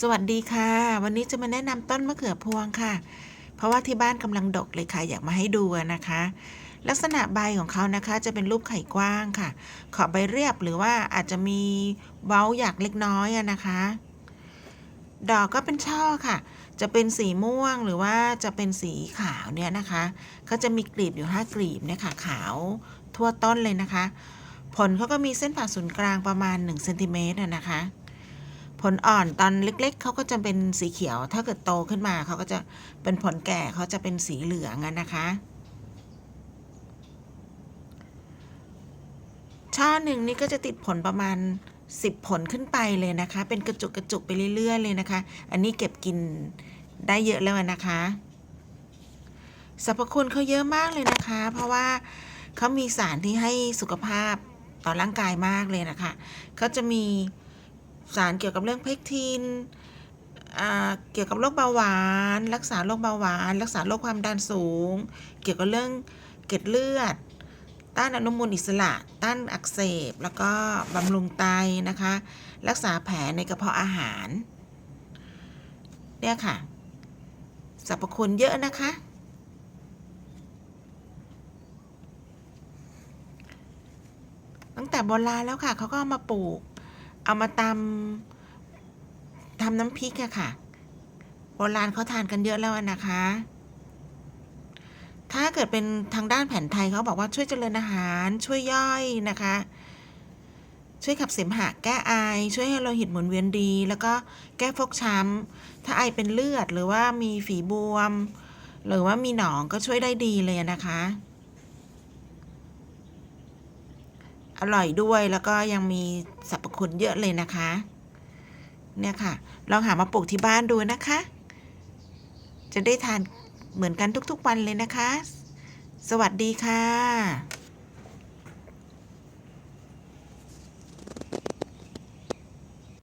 สวัสดีค่ะ วันนี้จะมาแนะนำต้นมะเขือพวงค่ะ เพราะว่าที่บ้านกำลังดกเลยค่ะ อยากมาให้ดูนะคะ ลักษณะใบของเขานะคะ จะเป็นรูปไข่กว้างค่ะ ขอบใบเรียบหรือว่าอาจจะมีเว้าหยักเล็กน้อยนะคะ ดอกก็เป็นช่อค่ะ จะเป็นสีม่วงหรือว่าจะเป็นสีขาวเนี่ยนะคะเขาจะมีกลีบอยู่ห้ากลีบเนี่ยค่ะ ขาวทั่วต้นเลยนะคะ ผลเขาก็มีเส้นผ่าศูนย์กลางประมาณ1เซนติเมตรนะคะ ผลอ่อนตอนเล็ก ๆเขาก็จะเป็นสีเขียว ถ้าเกิดโตขึ้นมาเขาก็จะเป็นผลแก่เขาจะเป็นสีเหลืองนะคะ ช่อหนึ่งนี่ก็จะติดผลประมาณ 10 ผลขึ้นไปเลยนะคะ เป็นกระจุกกระจุกไปเรื่อยๆเลยนะคะ อันนี้เก็บกินได้เยอะแล้วนะคะสรรพคุณเขาเยอะมากเลยนะคะ เพราะว่าเขามีสารที่ให้สุขภาพต่อร่างกายมากเลยนะคะเขาจะมี สารเกี่ยวกับเรื่องเพกทินเกี่ยวกับโรคเบาหวาน รักษาโรคเบาหวาน รักษาโรคความดันสูง เกี่ยวกับเรื่องเกล็ดเลือด ต้านอนุมูลอิสระ ต้านอักเสบ แล้วก็บำรุงไตนะคะ รักษาแผลในกระเพาะอาหาร เนี่ยค่ะสรรพคุณเยอะนะคะ ตั้งแต่โบราณแล้วค่ะเขาก็มาปลูก เอามาตำทำน้ำพริกอะค่ะ โบราณเขาทานกันเยอะแล้วนะคะ ถ้าเกิดเป็นทางด้านแผนไทยเขาบอกว่าช่วยเจริญอาหาร ช่วยย่อยนะคะ ช่วยขับเสมหะแก้ไอ ช่วยให้โลหิตหมุนเวียนดี แล้วก็แก้ฟกช้ำ ถ้าไอเป็นเลือดหรือว่ามีฝีบวม หรือว่ามีหนองก็ช่วยได้ดีเลยนะคะ อร่อยด้วยแล้วก็ยังมีสรรพคุณเยอะเลยนะคะ เนี่ยค่ะ ลองหามาปลูกที่บ้านดูนะคะ จะได้ทานเหมือนกันทุกๆวันเลยนะคะ สวัสดีค่ะ